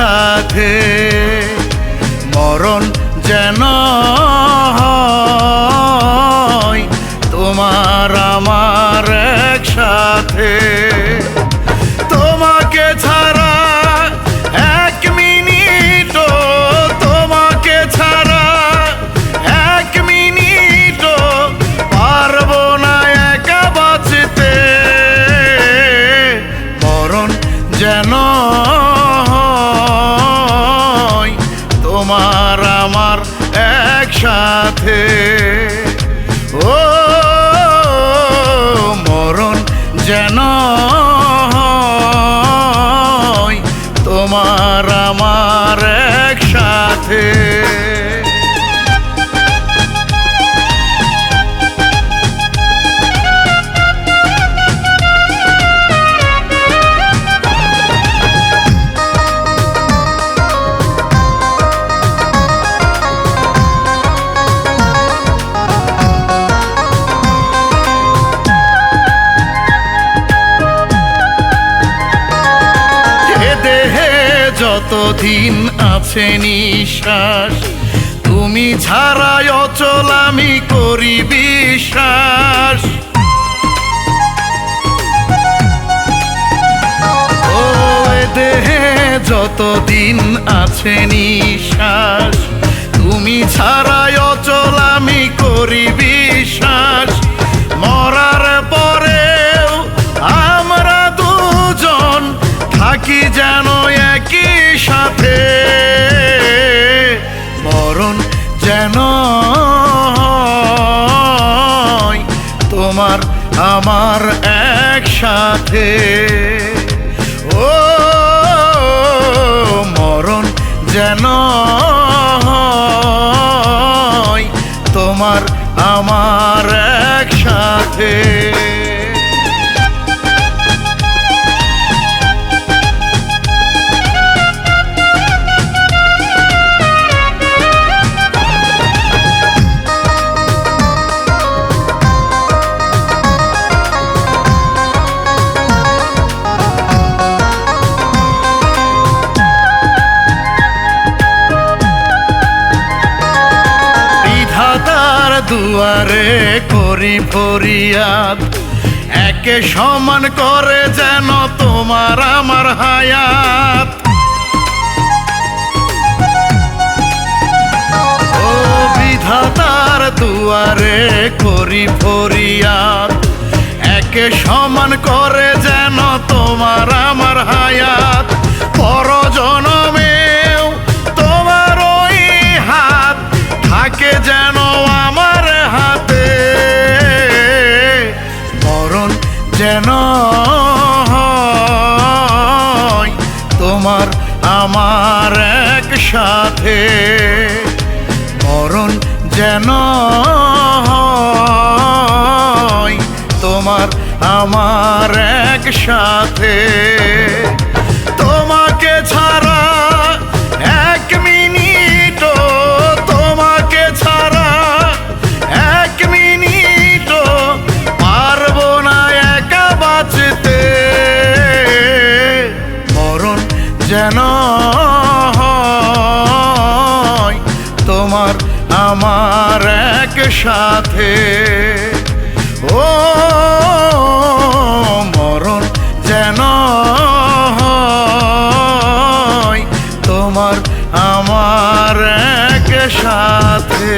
একসাথে মরণ যেন তোমার আমার একসাথে। ও মরণ যেন তোমার যতদিন আছে নিশ্বাস, তুমি ছাড়াই অচল আমি করি বিশ্বাস। ও দেহে যতদিন আছে নিশ্বাস, তুমি ছাড়াই অচল আমি করি আমার একসাথে। ও মরণ যেন তোমার আমার একসাথে। দুয়ারে করি ফরিয়াদ। একে সমান করে যেন তোমার আমার হায়াত। বিধাতার দুয়ারে করি ফরিয়াদ। একে সমান করে যেন তোমার আমার হায়াত। যেন তোমার আমার এক সাথে মরণ যেন তোমার আমার এক সাথে তোমাকে ছাড়া যেন তোমার আমার এক সাথে ও মরণ যেন তোমার আমার এক সাথে